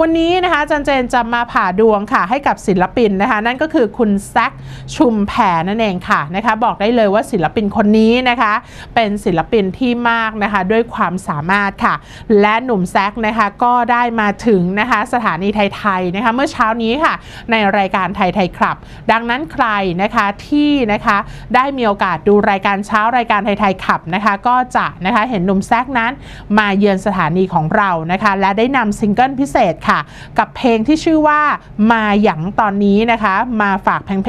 วันนี้นะคะจันเจนจะมาผ่าดวงค่ะให้กับศิลปินนะคะ นั่นก็คือคุณแซคชุมแพรนั่นเองค่ะนะคะ บอกได้เลยว่าศิลปินคนนี้นะคะ เป็นศิลปินที่มากนะคะด้วยความสามารถค่ะ และหนุ่มแซคนะคะก็ได้มาถึงนะคะสถานีไทยๆนะคะ เมื่อเช้านี้ค่ะ ในรายการไทยไทยครับ ดังนั้นใครนะคะที่นะคะได้มีโอกาสดูรายการเช้ารายการไทยไทยขับนะคะ ก็จะนะคะเห็นหนุ่มแซกนั้นมาเยือนสถานีของเรานะคะ และได้นำซิงเกิลพิเศษค่ะ กับเพลงที่ชื่อว่ามาหยังตอนนี้นะคะ มาฝากเพลง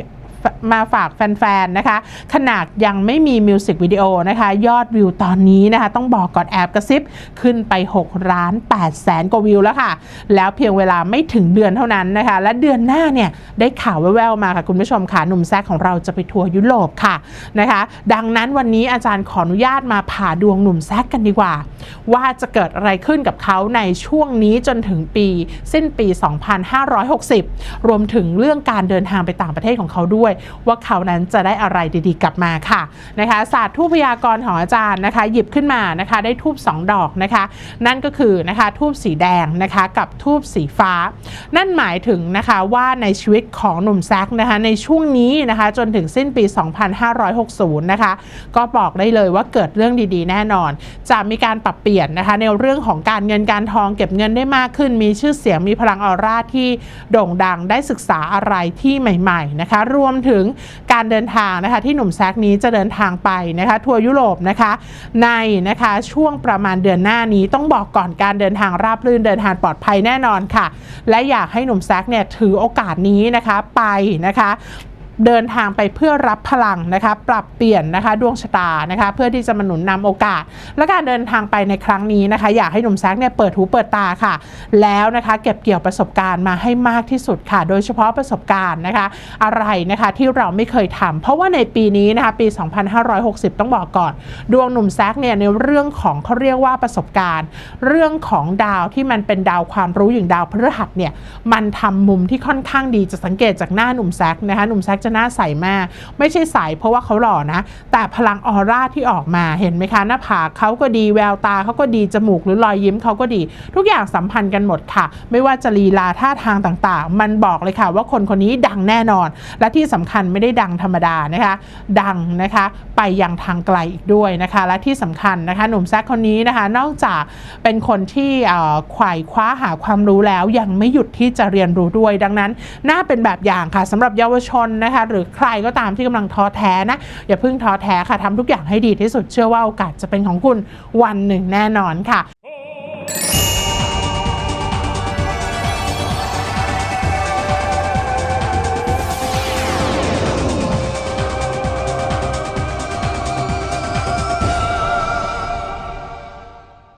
มาฝากแฟนๆ นะคะ ขนาดยังไม่มีมิวสิกวิดีโอนะคะ ยอดวิวตอนนี้นะคะ ต้องบอกก่อนแอบกระซิบ ขึ้นไป6ล้าน8แสนกว่าวิวแล้วค่ะ แล้วเพียงเวลาไม่ถึงเดือนเท่านั้นนะคะ และเดือนหน้าเนี่ย ได้ข่าวแว่วๆมาค่ะคุณผู้ชมค่ะ หนุ่มแซกของเราจะไปทัวร์ยุโรปค่ะนะคะ ดังนั้นวันนี้อาจารย์ขออนุญาตมาผ่าดวงหนุ่มแซกกันดีกว่า ว่าจะเกิดอะไรขึ้นกับเขาในช่วงนี้จนถึงปีสิ้นปี 2560 รวมถึงเรื่องการเดินทางไปต่างประเทศของเขาด้วยว่าเขานั้นจะได้อะไรดีๆ กลับมาค่ะนะคะศาสตร์ทูปพยากรณ์ของอาจารย์นะคะ หยิบขึ้นมานะคะได้ทูบ2 ดอกนะคะ นั่นก็คือนะคะทูบสีแดงนะคะกับทูบสีฟ้า นั่นหมายถึงนะคะว่าในชีวิตของหนุ่มแซกนะคะในช่วงนี้นะคะจนถึงสิ้นปี 2560 นะคะ ก็บอกได้เลยว่าเกิดเรื่องดีๆ แน่นอน จะมีการปรับเปลี่ยนนะคะในเรื่องของการเงินการทองเก็บเงินได้มากขึ้น มีชื่อเสียงมีพลังออร่าที่โด่งดังได้ศึกษาอะไรที่ใหม่ ๆนะคะ รวมถึงการเดินทางนะคะที่หนุ่มแซกนี้จะเดินทางไปนะคะทัวร์ยุโรปนะคะในนะคะช่วงประมาณเดือนหน้านี้ต้องบอกก่อนการเดินทางราบรื่นเดินทางปลอดภัยแน่นอนค่ะ และอยากให้หนุ่มแซกเนี่ยถือโอกาสนี้นะคะไปนะคะ เดินทางไปเพื่อรับพลังนะคะ ปรับเปลี่ยนนะคะดวงชะตานะคะ เพื่อที่จะมาหนุนนำโอกาส และการเดินทางไปในครั้งนี้นะคะ อยากให้หนุ่มแซกเนี่ยเปิดหูเปิดตาค่ะ แล้วนะคะ เก็บเกี่ยวประสบการณ์มาให้มากที่สุดค่ะ โดยเฉพาะประสบการณ์นะคะ อะไรนะคะที่เราไม่เคยทำเพราะว่าในปีนี้นะคะปี 2560 ต้องบอกก่อน ดวงหนุ่มแซกเนี่ยในเรื่องของเขาเรียกว่าประสบการณ์ เรื่องของดาวที่มันเป็นดาวความรู้อย่างดาวพฤหัสเนี่ยมันทำมุมที่ค่อนข้างดีจะสังเกตจากหน้าหนุ่มแซกนะคะหนุ่มแซกจะหน้าใสมาก ไม่ใช่ใสเพราะว่าเขาหล่อนะ แต่พลังออร่าที่ออกมาเห็นไหมคะ หน้าผากเขาก็ดีแววตาเขาก็ดีจมูกหรือรอยยิ้มเขาก็ดี ทุกอย่างสัมพันธ์กันหมดค่ะ ไม่ว่าจะลีลาท่าทางต่างๆ มันบอกเลยค่ะ ว่าคนคนนี้ดังแน่นอน และที่สำคัญไม่ได้ดังธรรมดานะคะ ดังนะคะไปยังทางไกลอีกด้วยนะคะ และที่สำคัญนะคะหนุ่มแซคคนนี้นะคะ นอกจากเป็นคนที่ขว่คว้าหาความรู้แล้วยังไม่หยุดที่จะเรียนรู้ด้วย ดังนั้นน่าเป็นแบบอย่างค่ะสำหรับเยาวชนนะคะหรือใครก็ตามที่กำลังท้อแท้นะ อย่าเพิ่งท้อแท้ค่ะทำทุกอย่างให้ดีที่สุดเชื่อว่าโอกาสจะเป็นของคุณวันหนึ่งแน่นอนค่ะ